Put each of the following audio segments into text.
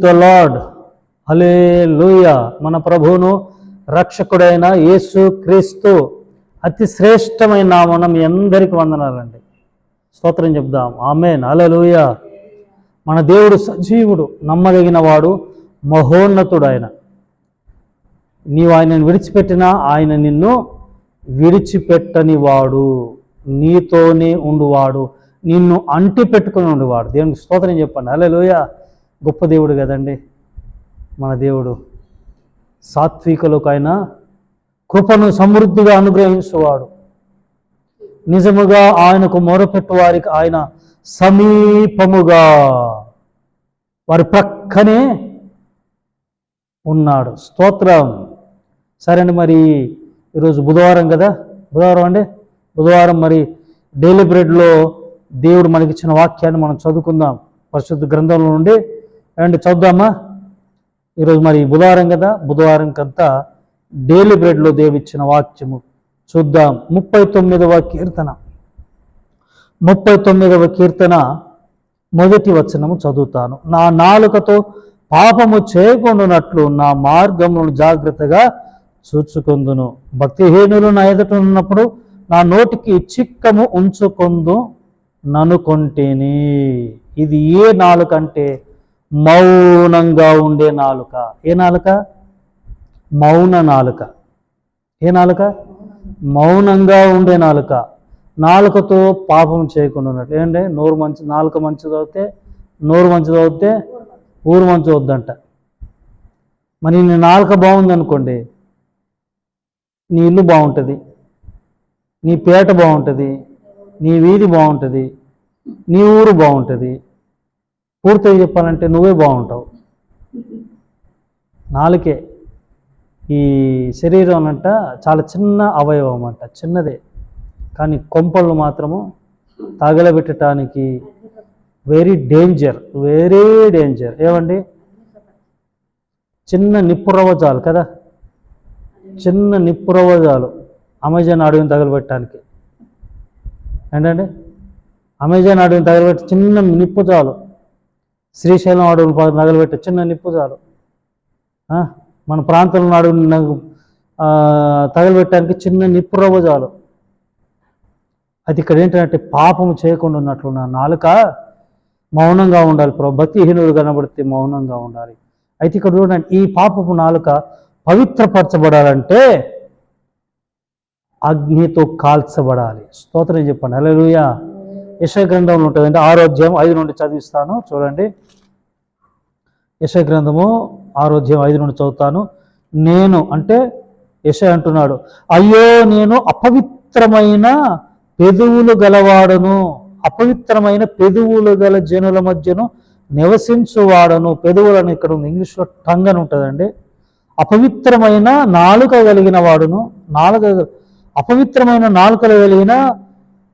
The lord. హలే మన ప్రభువును రక్షకుడైన యేసు క్రీస్తు అతి శ్రేష్టమైన నామన మీ అందరికి వందనాలండి. స్తోత్రం చెప్దాం ఆమెన్. హల్లెలూయ. మన దేవుడు సజీవుడు నమ్మదగిన వాడు మహోన్నతుడు ఆయన నీవు ఆయనను విడిచిపెట్టినా ఆయన నిన్ను విడిచిపెట్టని వాడు. నీతోనే ఉండువాడు. నిన్ను అంటి పెట్టుకుని ఉండేవాడు. దేవునికి స్తోత్రం చెప్పండి. హల్లెలూయ. గొప్ప దేవుడు కదండి. మన దేవుడు. సాత్వికులకైనా ఆయన కృపను సమృద్ధిగా అనుగ్రహించేవాడు. నిజముగా ఆయనకు మొరపెట్టు వారికి ఆయన సమీపముగా వారి ప్రక్కనే ఉన్నాడు. స్తోత్రం. సరే అండి మరి ఈరోజు బుధవారం కదా? బుధవారం అండి? బుధవారం మరి డైలీ బ్రెడ్లో దేవుడు మనకిచ్చిన వాక్యాన్ని మనం చదువుకుందాం. పరిశుద్ధ గ్రంథంలో నుండి అండ్ చదుదామా ఈరోజు మరి బుధవారం కదా బుధవారం కంతా డైలీ బ్రెడ్లో దేవిచ్చిన వాక్యము చూద్దాం. ముప్పై తొమ్మిదవ కీర్తన. ముప్పై తొమ్మిదవ కీర్తన మొదటి వచనము చదువుతాను. నా నాలుకతో పాపము చేయకుండానట్లు నా మార్గములను జాగ్రత్తగా చూచుకుందును. భక్తిహీనులు నా ఎదుట ఉన్నప్పుడు నా నోటికి చిక్కము ఉంచుకొందు ననుకొంటేని ఇది ఏ నాలుక అంటే? మౌనంగా ఉండే నాలుక. ఏ నాలుక? మౌన నాలుక. ఏ నాలుక? మౌనంగా ఉండే నాలుక. నాలుకతో పాపం చేయకుండా ఉన్నట్టు. ఏంటంటే నోరు మంచి నాలుక మంచిది అవుతే నోరు మంచిది అవుతే ఊరు మంచి వద్దంట. మరి నీ నాలుక బాగుంది అనుకోండి నీ ఇల్లు బాగుంటుంది నీ పేట బాగుంటుంది నీ వీధి బాగుంటుంది నీ ఊరు బాగుంటుంది పూర్తిగా చెప్పాలంటే నువ్వే బాగుంటావు. నాలుకే. ఈ శరీరం అంట చాలా చిన్న అవయవం అంట చిన్నదే. కానీ కొంపళ్ళు మాత్రము తగలబెట్టడానికి వెరీ డేంజర్ వెరీ డేంజర్ ఏమండి? చిన్న నిప్పురవజాలు చాలు కదా? చిన్న నిప్పురవజాలు చాలు అమెజాన్ అడవిని తగలబెట్టడానికి. ఏంటండి? అమెజాన్ అడవిని తగలబెట్టి చిన్న నిప్పు చాలు. శ్రీశైలం అడవులు ప- చిన్న నిప్పు చాలు. మన ప్రాంతంలో అడవులు తగలబెట్టడానికి చిన్న నిప్పు రవ్వ చాలు. అది ఇక్కడ ఏంటంటే పాపము చేయకుండా ఉన్నట్లు నా నాలుక మౌనంగా ఉండాలి ప్రభు. భక్తిహీనుడు కనబడితే మౌనంగా ఉండాలి. అయితే ఇక్కడ చూడండి ఈ పాపపు నాలుక పవిత్రపరచబడాలంటే అగ్నితో కాల్చబడాలి. స్తోత్రం చెప్పండి. హల్లెలూయా. యశ గ్రంథంలో ఉంటుంది. ఆరోగ్యం ఐదు నుండి చదివిస్తాను. చూడండి. యశ గ్రంథము ఆరోగ్యం ఐదు నుండి చదువుతాను. నేను అంటే యశ అంటున్నాడు అయ్యో నేను అపవిత్రమైన పెదువులు గలవాడను అపవిత్రమైన పెదువులు గల జనుల మధ్యను నివసించువాడను. పెదవులను ఇక్కడ ఉంది. ఇంగ్లీష్లో టంగ్ అని ఉంటుందండి. అపవిత్రమైన నాలుక కలిగిన వాడును నాలుక అపవిత్రమైన నాలుకలు కలిగిన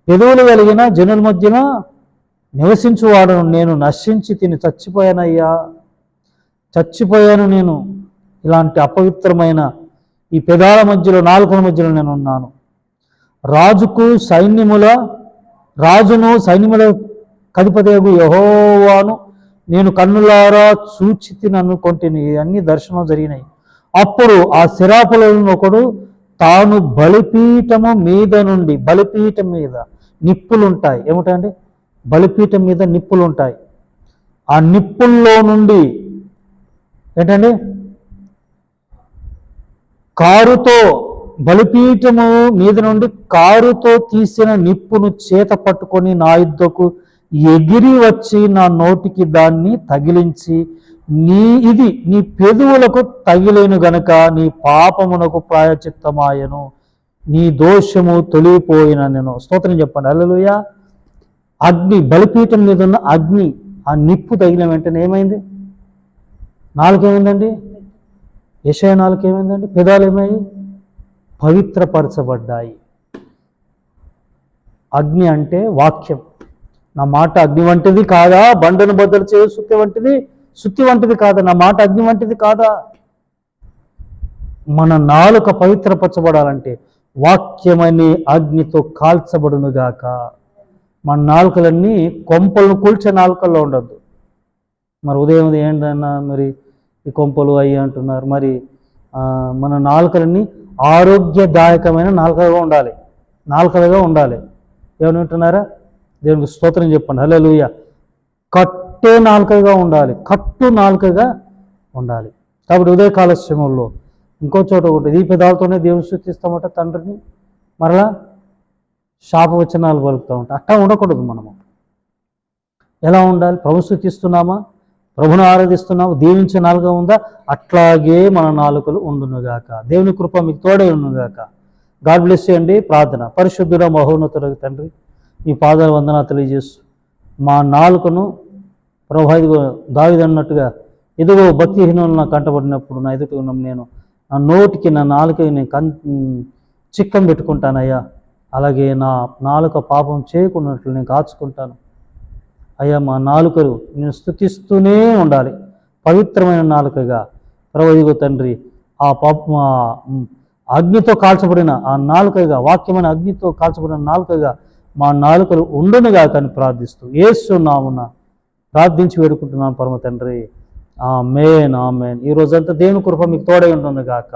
పెదవులు కలిగిన జనుల మధ్యన నివసించువాడను నేను నశించి తిని చచ్చిపోయానయ్యా. చచ్చిపోయాను నేను. ఇలాంటి అపవిత్రమైన ఈ పెదాల మధ్యలో నాలుకల మధ్యలో నేను ఉన్నాను రాజుకు సైన్యముల రాజును సైన్యముల కధిపతయగు యహోవాను నేను కన్నులారా చూచి అనుకుంటుని అన్ని దర్శనం జరిగినాయి. అప్పుడు ఆ శిరాపులను ఒకడు తాను బలిపీఠము మీద నుండి బలిపీఠం మీద నిప్పులు ఉంటాయి ఏమిటండి బలిపీఠం మీద నిప్పులు ఉంటాయి ఆ నిప్పుల్లో నుండి ఏంటండి? కారుతో బలిపీఠము మీద నుండి కారుతో తీసిన నిప్పును చేత పట్టుకొని నా యుద్ధకు ఎగిరి వచ్చి నా నోటికి దాన్ని తగిలించి నీ ఇది నీ పెదువులకు తగిలేను గనక నీ పాపమునకు ప్రాయచిత్తమాయను. నీ దోషము తొలిగిపోయిన నేను. స్తోత్రం చెప్పండి. అల్లలుయ అగ్ని బలిపీఠం మీద ఉన్న అగ్ని ఆ నిప్పు తగిలిన వెంటనే ఏమైంది? నాలుగేమైందండి యశయ నాలుగేమైందండి పెదాలు ఏమయ్యాయి? పవిత్రపరచబడ్డాయి. అగ్ని అంటే వాక్యం. నా మాట అగ్ని వంటిది కాదా? బండను బద్దలు చేయ సుత్తి వంటిది? సుత్తి వంటిది కాదా? నా మాట అగ్ని వంటిది కాదా? మన నాలుక పవిత్రపరచబడాలంటే వాక్యమని అగ్నితో కాల్చబడునుగాక. మన నాలుకలన్నీ కొంపలను కూల్చే నాలుకల్లో ఉండద్దు. మరి ఉదయం ఏంటన్నా మరి ఈ కొంపలు అయ్యి అంటున్నారు. మరి మన నాలుకలన్నీ ఆరోగ్యదాయకమైన నాలుకలుగా ఉండాలి. నాలుకలుగా ఉండాలి. ఏమని వింటున్నారా దేవునికి స్తోత్రం చెప్పండి. హలో లూయ కట్టే నాలుకగా ఉండాలి. కట్టు నాలుకగా ఉండాలి. కాబట్టి ఉదయకాల శ్రమంలో ఇంకో చోట ఒకటి ఈ పెదాలతోనే దేవుని సూచిస్తామట తండ్రిని. మరలా శాపవచనాలు పలుకుతూ ఉంటాయి. అట్టా ఉండకూడదు మనము. ఎలా ఉండాలి? ప్రభు స్థుతిస్తున్నామా ప్రభును ఆరాధిస్తున్నాము? దీవించే నాలుగా ఉందా? అట్లాగే మన నాలుకలు ఉండునుగాక. దేవుని కృప మీకు తోడే ఉండునుగాక. గాడ్ బ్లెస్ చేయండి ప్రార్థన. పరిశుద్ధుడ మహోన్నతుడ తండ్రి మీ పాదాల వందన తెలియజేస్తూ మా నాలుకను ప్రభు ఇదిగో దావిదన్నట్టుగా ఇదిగో భక్తిహీనులను నాకు కంటపడినప్పుడు నా ఎదుట ఉన్నాం నేను. నా నోటికి నా నాలుక నేను కన్ చిక్కం పెట్టుకుంటానయ్యా. అలాగే నా నాలుక పాపం చేయకున్నట్లు నేను కాచుకుంటాను. అయ్యా మా నాలుకలు నేను స్థుతిస్తూనే ఉండాలి. పవిత్రమైన నాలుకగా. ప్రభు తండ్రి ఆ పాప అగ్నితో కాల్చబడిన ఆ నాలుకగా వాక్యమైన అగ్నితో కాల్చబడిన నాలుకగా మా నాలుకలు ఉండునుగా కానీ ప్రార్థిస్తూ ఏసు నామున ప్రార్థించి వేడుకుంటున్నాను పరమ తండ్రి. Amen amen. ఆ ఈ రోజంతా దేవుని కృప మీకు తోడై ఉంటుంది గాక.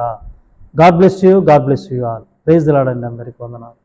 God bless you God bless you all. Praise లాడండి అందరికీ వందనాలు.